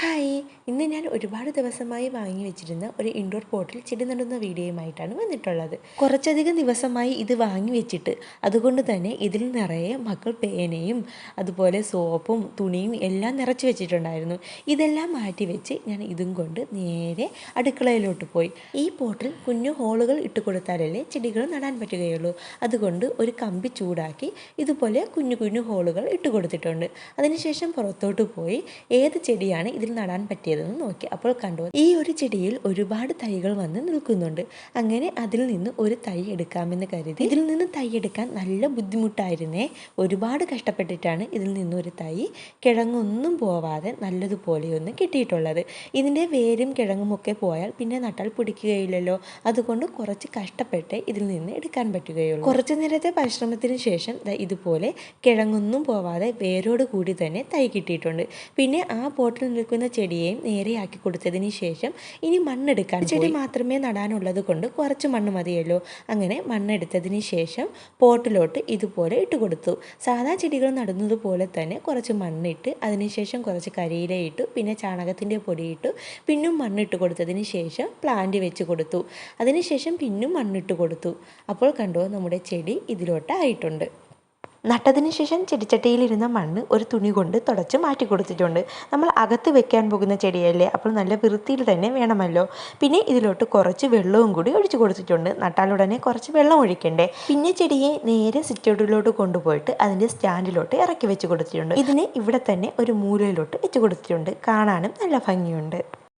Hi. ഇന്ന് ഞാൻ ഒരുപാട് ദിവസമായി വാങ്ങി വെച്ചിരുന്ന ഒരു ഇൻഡോർ പോട്ടിൽ ചെടി നടുന്ന വീഡിയോയുമായിട്ടാണ് വന്നിട്ടുള്ളത്. കുറച്ചധികം ദിവസമായി ഇത് വാങ്ങി വെച്ചിട്ട് അതുകൊണ്ട് തന്നെ ഇതിൽ നിറയെ മക്കൾ പേനയും അതുപോലെ സോപ്പും തുണിയും എല്ലാം നിറച്ച് വെച്ചിട്ടുണ്ടായിരുന്നു. ഇതെല്ലാം മാറ്റി വെച്ച് ഞാൻ ഇതും കൊണ്ട് നേരെ അടുക്കളയിലോട്ട് പോയി. ഈ പോട്ടിൽ കുഞ്ഞു ഹോളുകൾ ഇട്ട് കൊടുത്താലല്ലേ ചെടികൾ നടാൻ പറ്റുകയുള്ളൂ. അതുകൊണ്ട് ഒരു കമ്പി ചൂടാക്കി ഇതുപോലെ കുഞ്ഞു കുഞ്ഞു ഹോളുകൾ ഇട്ട് കൊടുത്തിട്ടുണ്ട്. അതിനുശേഷം പുറത്തോട്ട് പോയി ഏത് ചെടിയാണ് ഇതിൽ നടാൻ പറ്റിയതെന്ന് നോക്കി അപ്പോൾ കണ്ടു. ഈ ഒരു ചെടിയിൽ ഒരുപാട് തൈകൾ വന്ന് നിൽക്കുന്നുണ്ട്. അങ്ങനെ അതിൽ നിന്ന് ഒരു തൈ എടുക്കാമെന്ന് കരുതി. ഇതിൽ നിന്ന് തൈ എടുക്കാൻ നല്ല ബുദ്ധിമുട്ടായിരുന്നേ. ഒരുപാട് കഷ്ടപ്പെട്ടിട്ടാണ് ഇതിൽ നിന്ന് ഒരു തൈ കിഴങ്ങൊന്നും പോവാതെ നല്ലതുപോലെയൊന്ന് കിട്ടിയിട്ടുള്ളത്. ഇതിന്റെ വേരും കിഴങ്ങും ഒക്കെ പോയാൽ പിന്നെ നട്ടാൽ പിടിക്കുകയില്ലല്ലോ. അതുകൊണ്ട് കുറച്ച് കഷ്ടപ്പെട്ട് ഇതിൽ നിന്ന് എടുക്കാൻ പറ്റുകയുള്ളൂ. കുറച്ച് നേരത്തെ പരിശ്രമത്തിന് ശേഷം ഇതുപോലെ കിഴങ്ങൊന്നും പോവാതെ വേരോട് കൂടി തന്നെ തൈ കിട്ടിയിട്ടുണ്ട്. പിന്നെ ആ പോട്ടിൽ നിൽക്കുന്ന ചെടിയെയും നേരെയാക്കി കൊടുത്തതിന് ശേഷം ഇനി മണ്ണെടുക്കാൻ ചെടി മാത്രമേ നടാനുള്ളത് കൊണ്ട് കുറച്ച് മണ്ണ് മതിയല്ലോ. അങ്ങനെ മണ്ണെടുത്തതിന് ശേഷം പോട്ടിലോട്ട് ഇതുപോലെ ഇട്ട് കൊടുത്തു. സാധാ ചെടികൾ നടുന്നത് പോലെ തന്നെ കുറച്ച് മണ്ണിട്ട് അതിനുശേഷം കുറച്ച് കരിയില ഇട്ടു പിന്നെ ചാണകത്തിന്റെ പൊടിയിട്ടു പിന്നും മണ്ണിട്ട് കൊടുത്തതിന് ശേഷം പ്ലാന്റ് വെച്ച് കൊടുത്തു. അതിനുശേഷം പിന്നും മണ്ണിട്ട് കൊടുത്തു. അപ്പോൾ കണ്ടോ നമ്മുടെ ചെടി ഇതിലോട്ട് ആയിട്ടുണ്ട്. നട്ടതിന് ശേഷം ചെടിച്ചട്ടിയിലിരുന്ന മണ്ണ് ഒരു തുണി കൊണ്ട് തുടച്ച് മാറ്റി കൊടുത്തിട്ടുണ്ട്. നമ്മൾ അകത്ത് വെക്കാൻ പോകുന്ന ചെടിയല്ലേ? അപ്പോൾ നല്ല വൃത്തിയിൽ തന്നെ വേണമല്ലോ. പിന്നെ ഇതിലോട്ട് കുറച്ച് വെള്ളവും കൂടി ഒഴിച്ചു കൊടുത്തിട്ടുണ്ട്. നട്ടാലുടനെ കുറച്ച് വെള്ളം ഒഴിക്കണ്ടേ? പിന്നെ ചെടിയെ നേരെ സിറ്റൗട്ടിലോട്ട് കൊണ്ടുപോയിട്ട് അതിന്റെ സ്റ്റാൻഡിലോട്ട് ഇറക്കി വെച്ച് കൊടുത്തിട്ടുണ്ട്. ഇതിനെ ഇവിടെ തന്നെ ഒരു മൂലയിലോട്ട് വെച്ച് കൊടുത്തിട്ടുണ്ട്. കാണാനും നല്ല ഭംഗിയുണ്ട്.